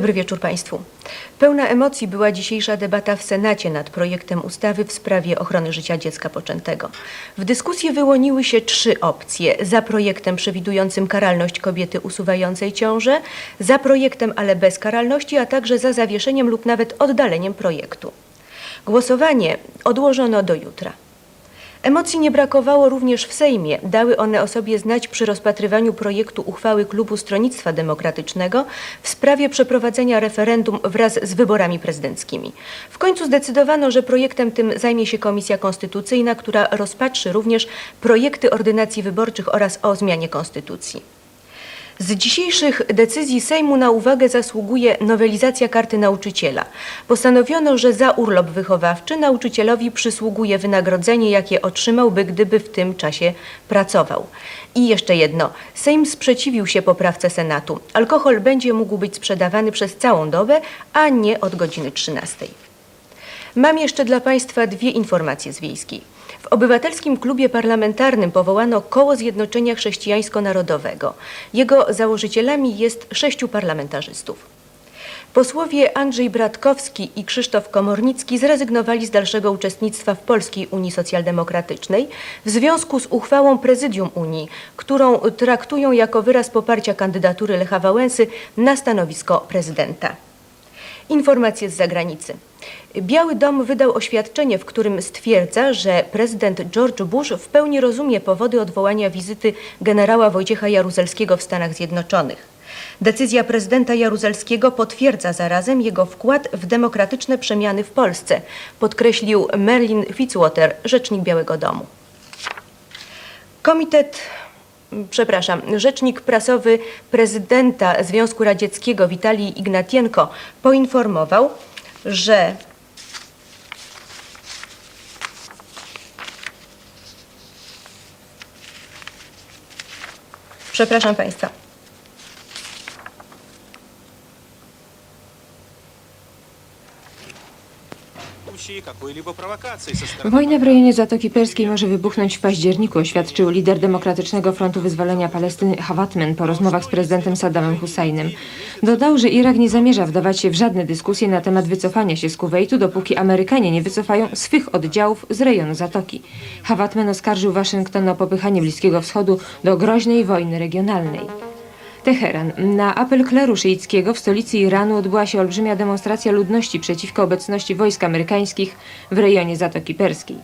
Dobry wieczór Państwu. Pełna emocji była dzisiejsza debata w Senacie nad projektem ustawy w sprawie ochrony życia dziecka poczętego. W dyskusji wyłoniły się trzy opcje. Za projektem przewidującym karalność kobiety usuwającej ciążę, za projektem, ale bez karalności, a także za zawieszeniem lub nawet oddaleniem projektu. Głosowanie odłożono do jutra. Emocji nie brakowało również w Sejmie. Dały one o sobie znać przy rozpatrywaniu projektu uchwały Klubu Stronnictwa Demokratycznego w sprawie przeprowadzenia referendum wraz z wyborami prezydenckimi. W końcu zdecydowano, że projektem tym zajmie się Komisja Konstytucyjna, która rozpatrzy również projekty ordynacji wyborczych oraz o zmianie konstytucji. Z dzisiejszych decyzji Sejmu na uwagę zasługuje nowelizacja karty nauczyciela. Postanowiono, że za urlop wychowawczy nauczycielowi przysługuje wynagrodzenie, jakie otrzymałby, gdyby w tym czasie pracował. I jeszcze jedno. Sejm sprzeciwił się poprawce Senatu. Alkohol będzie mógł być sprzedawany przez całą dobę, a nie od godziny 13. Mam jeszcze dla Państwa dwie informacje z wiejskiej. W Obywatelskim Klubie Parlamentarnym powołano Koło Zjednoczenia Chrześcijańsko-Narodowego. Jego założycielami jest sześciu parlamentarzystów. Posłowie Andrzej Bratkowski i Krzysztof Komornicki zrezygnowali z dalszego uczestnictwa w Polskiej Unii Socjaldemokratycznej w związku z uchwałą Prezydium Unii, którą traktują jako wyraz poparcia kandydatury Lecha Wałęsy na stanowisko prezydenta. Informacje z zagranicy. Biały Dom wydał oświadczenie, w którym stwierdza, że prezydent George Bush w pełni rozumie powody odwołania wizyty generała Wojciecha Jaruzelskiego w Stanach Zjednoczonych. Decyzja prezydenta Jaruzelskiego potwierdza zarazem jego wkład w demokratyczne przemiany w Polsce, podkreślił Merlin Fitzwater, rzecznik Białego Domu. Komitet, przepraszam, rzecznik prasowy prezydenta Związku Radzieckiego Witalij Ignatienko poinformował, że Przepraszam Państwa. Wojna w rejonie Zatoki Perskiej może wybuchnąć w październiku, oświadczył lider Demokratycznego Frontu Wyzwolenia Palestyny Hawatmen po rozmowach z prezydentem Saddamem Husseinem. Dodał, że Irak nie zamierza wdawać się w żadne dyskusje na temat wycofania się z Kuwejtu, dopóki Amerykanie nie wycofają swych oddziałów z rejonu Zatoki. Hawatmen oskarżył Waszyngton o popychanie Bliskiego Wschodu do groźnej wojny regionalnej. Teheran. Na apel kleru szyickiego w stolicy Iranu odbyła się olbrzymia demonstracja ludności przeciwko obecności wojsk amerykańskich w rejonie Zatoki Perskiej.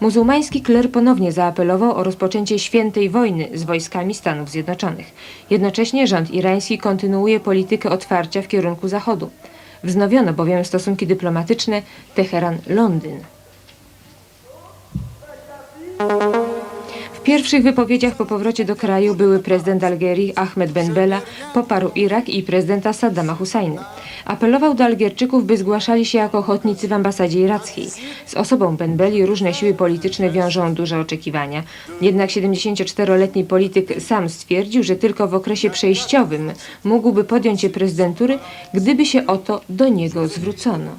Muzułmański kler ponownie zaapelował o rozpoczęcie świętej wojny z wojskami Stanów Zjednoczonych. Jednocześnie rząd irański kontynuuje politykę otwarcia w kierunku zachodu. Wznowiono bowiem stosunki dyplomatyczne Teheran-Londyn. W pierwszych wypowiedziach po powrocie do kraju były prezydent Algierii Ahmed Ben Bella poparł Irak i prezydenta Saddama Husseina. Apelował do Algierczyków, by zgłaszali się jako ochotnicy w ambasadzie irackiej. Z osobą Ben Belli różne siły polityczne wiążą duże oczekiwania. Jednak 74-letni polityk sam stwierdził, że tylko w okresie przejściowym mógłby podjąć się prezydentury, gdyby się o to do niego zwrócono.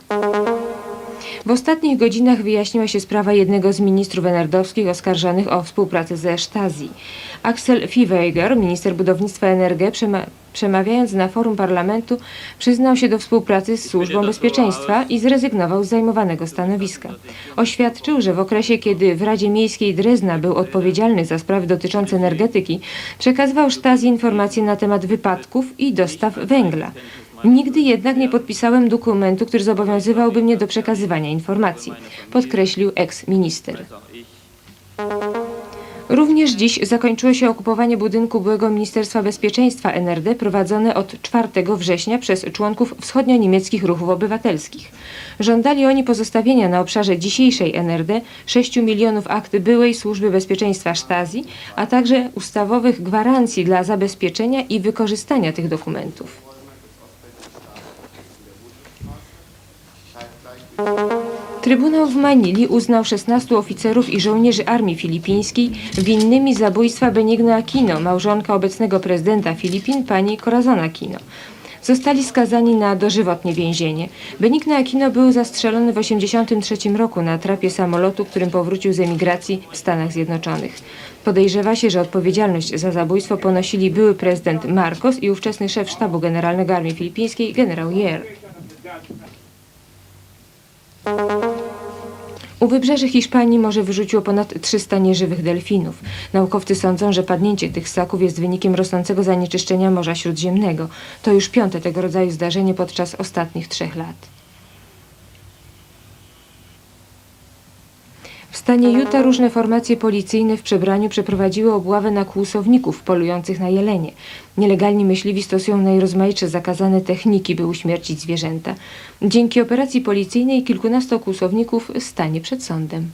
W ostatnich godzinach wyjaśniła się sprawa jednego z ministrów enerdowskich oskarżanych o współpracę ze Stasi. Axel Fiweiger, minister budownictwa NRG, przema przemawiając na forum parlamentu, przyznał się do współpracy z Służbą Bezpieczeństwa i zrezygnował z zajmowanego stanowiska. Oświadczył, że w okresie, kiedy w Radzie Miejskiej Drezna był odpowiedzialny za sprawy dotyczące energetyki, przekazywał Stasi informacje na temat wypadków i dostaw węgla. Nigdy jednak nie podpisałem dokumentu, który zobowiązywałby mnie do przekazywania informacji, podkreślił eks-minister. Również dziś zakończyło się okupowanie budynku byłego Ministerstwa Bezpieczeństwa NRD prowadzone od 4 września przez członków wschodnio-niemieckich ruchów obywatelskich. Żądali oni pozostawienia na obszarze dzisiejszej NRD 6 milionów akt byłej Służby Bezpieczeństwa Stasi, a także ustawowych gwarancji dla zabezpieczenia i wykorzystania tych dokumentów. Trybunał w Manili uznał 16 oficerów i żołnierzy armii filipińskiej winnymi zabójstwa Benigno Aquino, małżonka obecnego prezydenta Filipin, pani Corazon Aquino. zostali skazani na dożywotnie więzienie. Benigno Aquino był zastrzelony w 1983 roku na trapie samolotu, którym powrócił z emigracji w Stanach Zjednoczonych. Podejrzewa się, że odpowiedzialność za zabójstwo ponosili były prezydent Marcos i ówczesny szef sztabu generalnego Armii Filipińskiej generał Yer. U wybrzeży Hiszpanii morze wyrzuciło ponad 300 nieżywych delfinów. Naukowcy sądzą, że padnięcie tych ssaków jest wynikiem rosnącego zanieczyszczenia Morza Śródziemnego. To już piąte tego rodzaju zdarzenie podczas ostatnich trzech lat. W stanie Utah różne formacje policyjne w przebraniu przeprowadziły obławę na kłusowników polujących na jelenie. Nielegalni myśliwi stosują najrozmaitsze zakazane techniki, by uśmiercić zwierzęta. Dzięki operacji policyjnej kilkunastu kłusowników stanie przed sądem.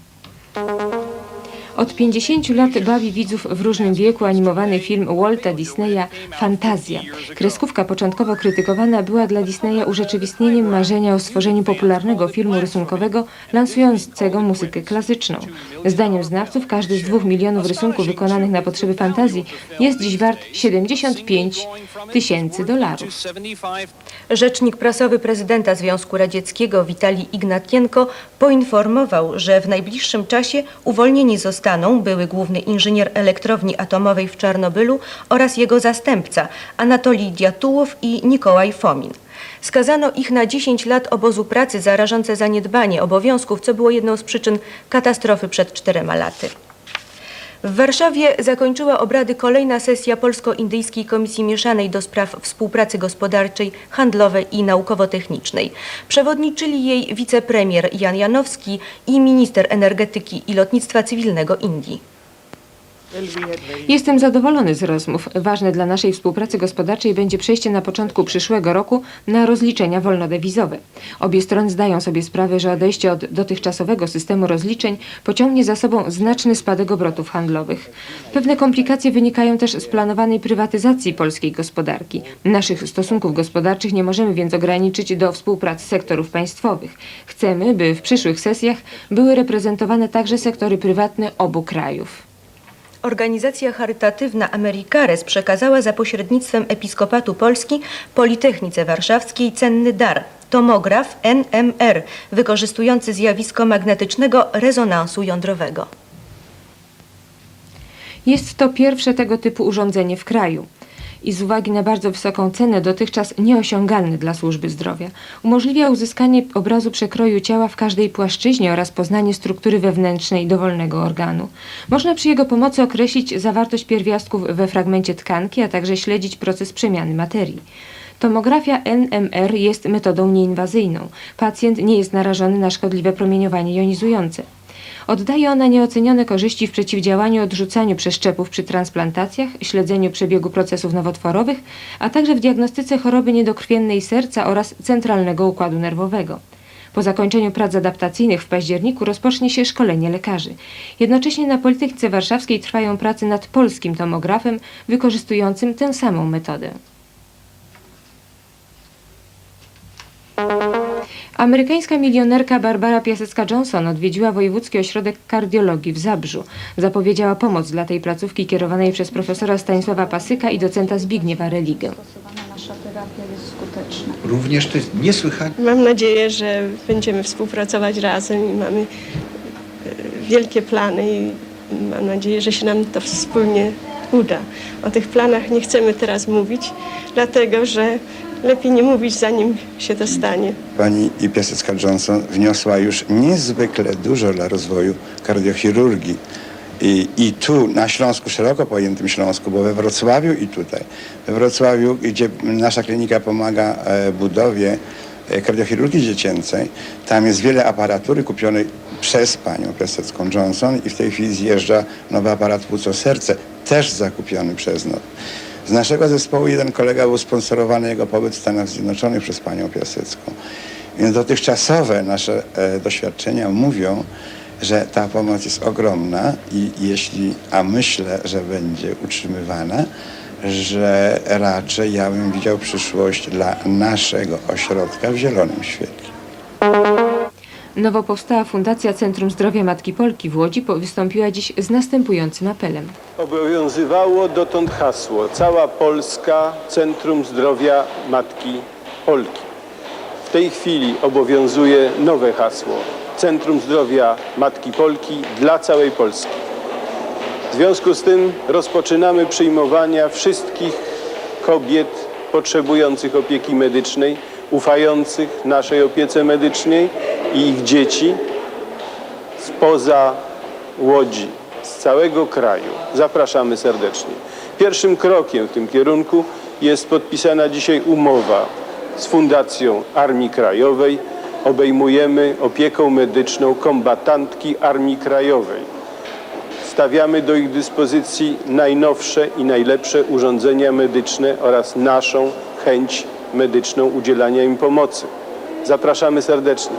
Od 50 lat bawi widzów w różnym wieku animowany film Walta Disneya Fantazja. Kreskówka początkowo krytykowana była dla Disneya urzeczywistnieniem marzenia o stworzeniu popularnego filmu rysunkowego lansującego muzykę klasyczną. Zdaniem znawców każdy z dwóch milionów rysunków wykonanych na potrzeby fantazji jest dziś wart 75 tysięcy dolarów. Rzecznik prasowy prezydenta Związku Radzieckiego Witalij Ignatienko poinformował, że w najbliższym czasie uwolnieni zostaną były główny inżynier elektrowni atomowej w Czarnobylu oraz jego zastępca Anatolij Diatułow i Nikołaj Fomin. Skazano ich na 10 lat obozu pracy za rażące zaniedbanie obowiązków, co było jedną z przyczyn katastrofy przed czterema laty. W Warszawie zakończyła obrady kolejna sesja Polsko-Indyjskiej Komisji Mieszanej do spraw współpracy gospodarczej, handlowej i naukowo-technicznej. Przewodniczyli jej wicepremier Jan Janowski i minister energetyki i lotnictwa cywilnego Indii. Jestem zadowolony z rozmów. Ważne dla naszej współpracy gospodarczej będzie przejście na początku przyszłego roku na rozliczenia wolnodewizowe. Obie strony zdają sobie sprawę, że odejście od dotychczasowego systemu rozliczeń pociągnie za sobą znaczny spadek obrotów handlowych. Pewne komplikacje wynikają też z planowanej prywatyzacji polskiej gospodarki. Naszych stosunków gospodarczych nie możemy więc ograniczyć do współpracy sektorów państwowych. Chcemy, by w przyszłych sesjach były reprezentowane także sektory prywatne obu krajów. Organizacja charytatywna Americares przekazała za pośrednictwem Episkopatu Polski Politechnice Warszawskiej cenny dar tomograf NMR wykorzystujący zjawisko magnetycznego rezonansu jądrowego. Jest to pierwsze tego typu urządzenie w kraju i z uwagi na bardzo wysoką cenę dotychczas nieosiągalny dla służby zdrowia. Umożliwia uzyskanie obrazu przekroju ciała w każdej płaszczyźnie oraz poznanie struktury wewnętrznej dowolnego organu. Można przy jego pomocy określić zawartość pierwiastków we fragmencie tkanki, a także śledzić proces przemiany materii. Tomografia NMR jest metodą nieinwazyjną. Pacjent nie jest narażony na szkodliwe promieniowanie jonizujące. Oddaje ona nieocenione korzyści w przeciwdziałaniu odrzucaniu przeszczepów przy transplantacjach, śledzeniu przebiegu procesów nowotworowych, a także w diagnostyce choroby niedokrwiennej serca oraz centralnego układu nerwowego. Po zakończeniu prac adaptacyjnych w październiku rozpocznie się szkolenie lekarzy. Jednocześnie na Politechnice Warszawskiej trwają prace nad polskim tomografem wykorzystującym tę samą metodę. Amerykańska milionerka Barbara Piasecka-Johnson odwiedziła Wojewódzki Ośrodek Kardiologii w Zabrzu. Zapowiedziała pomoc dla tej placówki kierowanej przez profesora Stanisława Pasyka i docenta Zbigniewa Religę. stosowana nasza terapia jest skuteczna. Również to jest niesłychanie Mam nadzieję, że będziemy współpracować razem i mamy e, wielkie plany i mam nadzieję, że się nam to wspólnie uda. O tych planach nie chcemy teraz mówić, dlatego że lepiej nie mówić, zanim się to stanie. Pani Piasecka-Johnson wniosła już niezwykle dużo dla rozwoju kardiochirurgii. I, I tu na Śląsku, szeroko pojętym Śląsku, bo we Wrocławiu i tutaj. We Wrocławiu, gdzie nasza klinika pomaga e, budowie e, kardiochirurgii dziecięcej, tam jest wiele aparatury kupionej przez panią Piasecką Johnson i w tej chwili zjeżdża nowy aparat płuco-serce, też zakupiony przez nas. Z naszego zespołu jeden kolega był sponsorowany jego pobyt w Stanach Zjednoczonych przez panią Piasecką. Więc dotychczasowe nasze e, doświadczenia mówią, że ta pomoc jest ogromna i jeśli, a myślę, że będzie utrzymywana, że raczej ja bym widział przyszłość dla naszego ośrodka w zielonym świetle. Nowo powstała Fundacja Centrum Zdrowia Matki Polki w Łodzi wystąpiła dziś z następującym apelem. Obowiązywało dotąd hasło Cała Polska Centrum Zdrowia Matki Polki. W tej chwili obowiązuje nowe hasło Centrum Zdrowia Matki Polki dla całej Polski. W związku z tym rozpoczynamy przyjmowania wszystkich kobiet potrzebujących opieki medycznej, ufających naszej opiece medycznej i ich dzieci spoza Łodzi, z całego kraju. Zapraszamy serdecznie. Pierwszym krokiem w tym kierunku jest podpisana dzisiaj umowa z Fundacją Armii Krajowej. Obejmujemy opieką medyczną kombatantki Armii Krajowej. Stawiamy do ich dyspozycji najnowsze i najlepsze urządzenia medyczne oraz naszą chęć medyczną udzielania im pomocy. Zapraszamy serdecznie.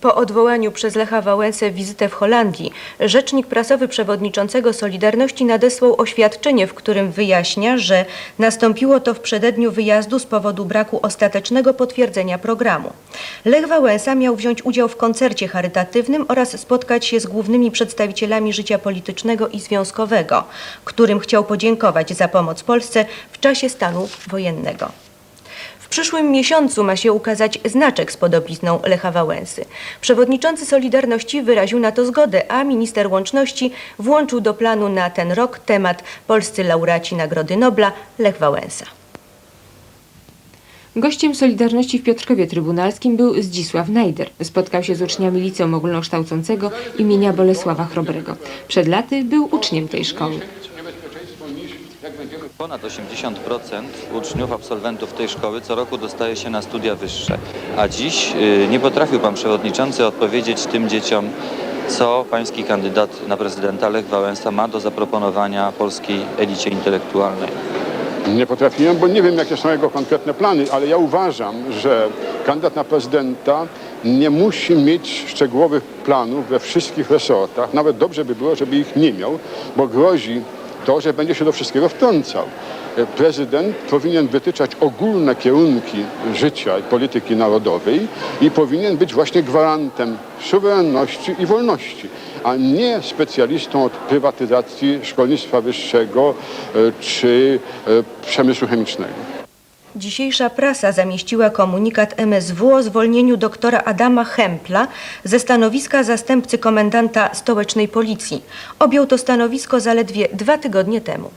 Po odwołaniu przez Lecha Wałęsę wizytę w Holandii, rzecznik prasowy przewodniczącego Solidarności nadesłał oświadczenie, w którym wyjaśnia, że nastąpiło to w przededniu wyjazdu z powodu braku ostatecznego potwierdzenia programu. Lech Wałęsa miał wziąć udział w koncercie charytatywnym oraz spotkać się z głównymi przedstawicielami życia politycznego i związkowego, którym chciał podziękować za pomoc Polsce w czasie stanu wojennego. W przyszłym miesiącu ma się ukazać znaczek z podobizną Lecha Wałęsy. Przewodniczący Solidarności wyraził na to zgodę, a minister łączności włączył do planu na ten rok temat polscy laureaci Nagrody Nobla Lech Wałęsa. Gościem Solidarności w Piotrkowie Trybunalskim był Zdzisław Najder. Spotkał się z uczniami liceum ogólnokształcącego imienia Bolesława Chrobrego. Przed laty był uczniem tej szkoły. Ponad 80% uczniów, absolwentów tej szkoły co roku dostaje się na studia wyższe. A dziś y, nie potrafił pan przewodniczący odpowiedzieć tym dzieciom, co pański kandydat na prezydenta Lech Wałęsa ma do zaproponowania polskiej elicie intelektualnej. Nie potrafiłem, bo nie wiem, jakie są jego konkretne plany, ale ja uważam, że kandydat na prezydenta nie musi mieć szczegółowych planów we wszystkich resortach. Nawet dobrze by było, żeby ich nie miał, bo grozi to, że będzie się do wszystkiego wtrącał. E, Prezydent powinien wytyczać ogólne kierunki życia i polityki narodowej i powinien być właśnie gwarantem suwerenności i wolności, a nie specjalistą od prywatyzacji szkolnictwa wyższego e, czy e, przemysłu chemicznego. Dzisiejsza prasa zamieściła komunikat MSW o zwolnieniu doktora Adama Hempla ze stanowiska zastępcy komendanta stołecznej policji. Objął to stanowisko zaledwie dwa tygodnie temu.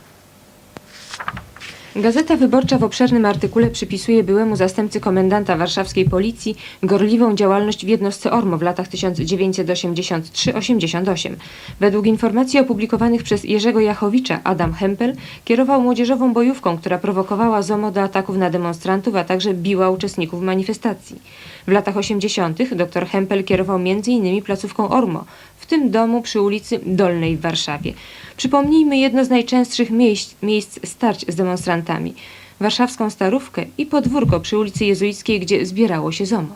Gazeta Wyborcza w obszernym artykule przypisuje byłemu zastępcy komendanta warszawskiej policji gorliwą działalność w jednostce ORMO w latach 1993-88. Według informacji opublikowanych przez Jerzego Jachowicza, Adam Hempel kierował młodzieżową bojówką, która prowokowała ZOMO do ataków na demonstrantów, a także biła uczestników manifestacji. W latach 80. dr Hempel kierował m.in. placówką ORMO, tym domu przy ulicy Dolnej w Warszawie. Przypomnijmy jedno z najczęstszych miejsc, miejsc starć z demonstrantami. Warszawską Starówkę i podwórko przy ulicy Jezuickiej, gdzie zbierało się ZOMO.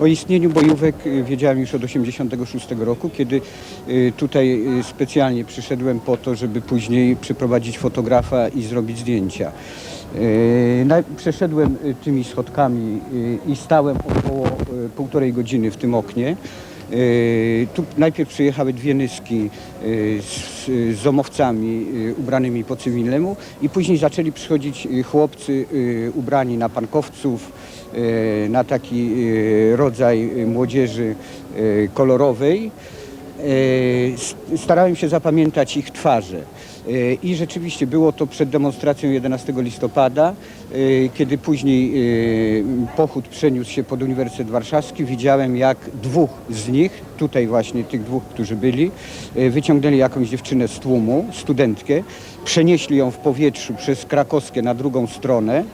O istnieniu bojówek y, wiedziałem już od 1986 roku, kiedy y, tutaj y, specjalnie przyszedłem po to, żeby później przyprowadzić fotografa i zrobić zdjęcia. Przeszedłem tymi schodkami i stałem około półtorej godziny w tym oknie. Y, Tu najpierw przyjechały dwie nyski y, z, z zomowcami y, ubranymi po cywilnemu i później zaczęli przychodzić chłopcy ubrani na pankowców, na taki rodzaj młodzieży kolorowej. Starałem się zapamiętać ich twarze. Y, I rzeczywiście było to przed demonstracją 11 listopada, y, kiedy później y, pochód przeniósł się pod Uniwersytet Warszawski. Widziałem jak dwóch z nich, tutaj właśnie tych dwóch, którzy byli, wyciągnęli jakąś dziewczynę z tłumu, studentkę, przenieśli ją w powietrzu przez krakowskie na drugą stronę,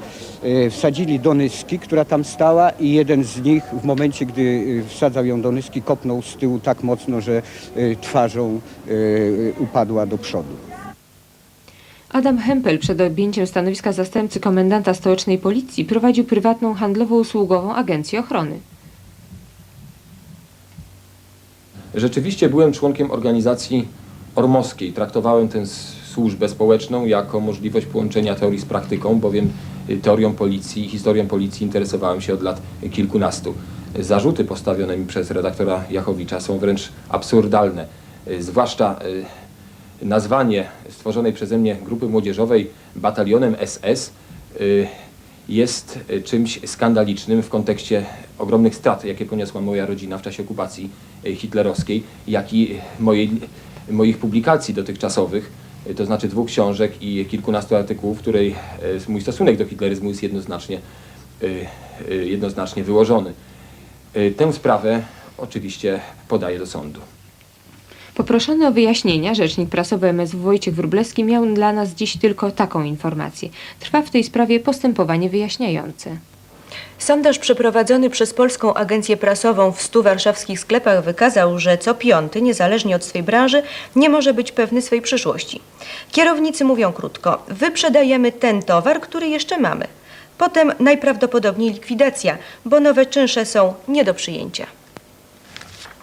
wsadzili do Nyski, która tam stała i jeden z nich w momencie, gdy wsadzał ją do Nyski, kopnął z tyłu tak mocno, że twarzą upadła do przodu. Adam Hempel przed objęciem stanowiska zastępcy komendanta stołecznej policji prowadził prywatną handlowo-usługową agencję ochrony. Rzeczywiście byłem członkiem organizacji ormowskiej. Traktowałem tę służbę społeczną jako możliwość połączenia teorii z praktyką, bowiem teorią policji i historią policji interesowałem się od lat kilkunastu. zarzuty postawione mi przez redaktora Jachowicza są wręcz absurdalne. Zwłaszcza y, nazwanie stworzonej przeze mnie grupy młodzieżowej batalionem SS y, jest y, czymś skandalicznym w kontekście ogromnych strat, jakie poniosła moja rodzina w czasie okupacji y, hitlerowskiej, jak i mojej, moich publikacji dotychczasowych, to znaczy dwóch książek i kilkunastu artykułów, w której mój stosunek do hitleryzmu jest jednoznacznie, jednoznacznie wyłożony. Tę sprawę oczywiście podaję do sądu. Poproszony o wyjaśnienia, rzecznik prasowy MSW Wojciech Wróblewski miał dla nas dziś tylko taką informację. Trwa w tej sprawie postępowanie wyjaśniające. Sondaż przeprowadzony przez Polską Agencję Prasową w 100 warszawskich sklepach wykazał, że co piąty, niezależnie od swej branży, nie może być pewny swej przyszłości. Kierownicy mówią krótko: wyprzedajemy ten towar, który jeszcze mamy. Potem najprawdopodobniej likwidacja, bo nowe czynsze są nie do przyjęcia.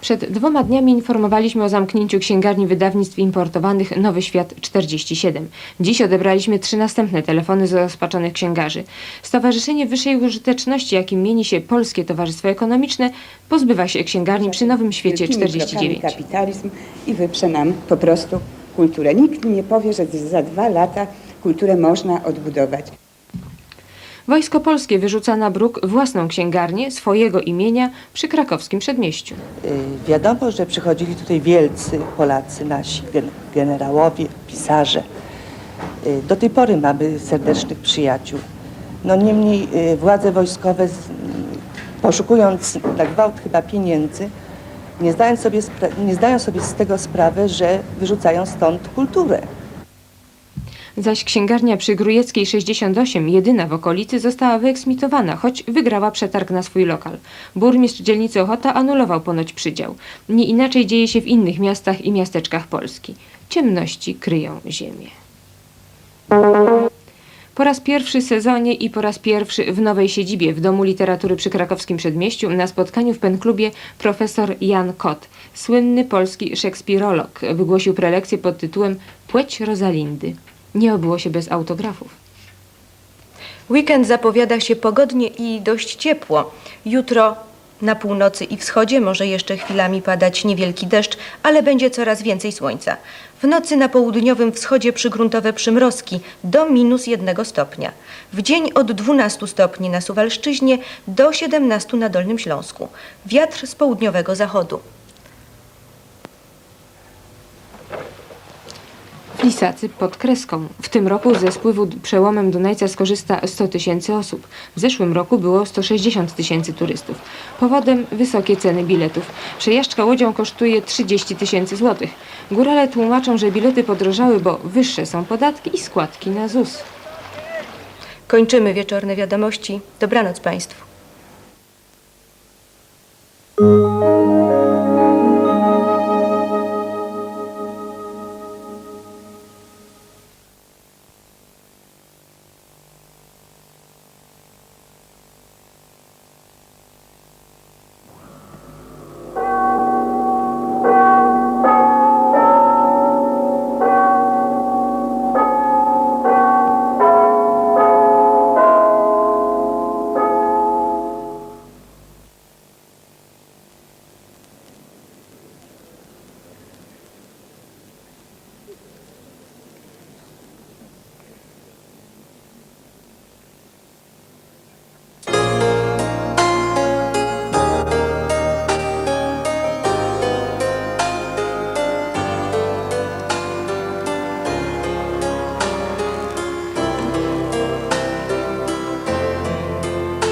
Przed dwoma dniami informowaliśmy o zamknięciu księgarni wydawnictw importowanych Nowy Świat 47. Dziś odebraliśmy trzy następne telefony z rozpaczonych księgarzy. Stowarzyszenie Wyższej Użyteczności, jakim mieni się Polskie Towarzystwo Ekonomiczne, pozbywa się księgarni przy Nowym Świecie wielkimi 49. krokami kapitalizm i wyprze nam po prostu kulturę. Nikt nie powie, że za dwa lata kulturę można odbudować. Wojsko Polskie wyrzuca na bruk własną księgarnię swojego imienia przy krakowskim przedmieściu. Y, Wiadomo, że przychodzili tutaj wielcy Polacy, nasi gen- generałowie, pisarze. Y, Do tej pory mamy serdecznych przyjaciół. No niemniej y, władze wojskowe, poszukując na gwałt chyba pieniędzy, nie zdają, sobie nie zdają sobie z tego sprawy, że wyrzucają stąd kulturę. Zaś księgarnia przy Grujeckiej 68, jedyna w okolicy, została wyeksmitowana, choć wygrała przetarg na swój lokal. Burmistrz dzielnicy Ochota anulował ponoć przydział. Nie inaczej dzieje się w innych miastach i miasteczkach Polski. Ciemności kryją ziemię. Po raz pierwszy sezonie i po raz pierwszy w nowej siedzibie w Domu Literatury przy krakowskim przedmieściu na spotkaniu w penklubie profesor Jan Kot, słynny polski szekspirolog, wygłosił prelekcję pod tytułem Płeć Rosalindy. Nie obyło się bez autografów. Weekend zapowiada się pogodnie i dość ciepło. Jutro na północy i wschodzie może jeszcze chwilami padać niewielki deszcz, ale będzie coraz więcej słońca. W nocy na południowym wschodzie przygruntowe przymrozki do minus jednego stopnia. W dzień od 12 stopni na Suwalszczyźnie do 17 na Dolnym Śląsku. Wiatr z południowego zachodu. Lisacy pod kreską. W tym roku ze spływu przełomem Dunajca skorzysta 100 tysięcy osób. W zeszłym roku było 160 tysięcy turystów. Powodem wysokie ceny biletów. Przejażdżka łodzią kosztuje 30 tysięcy złotych. Górale tłumaczą, że bilety podrożały, bo wyższe są podatki i składki na ZUS. Kończymy wieczorne wiadomości. Dobranoc Państwu.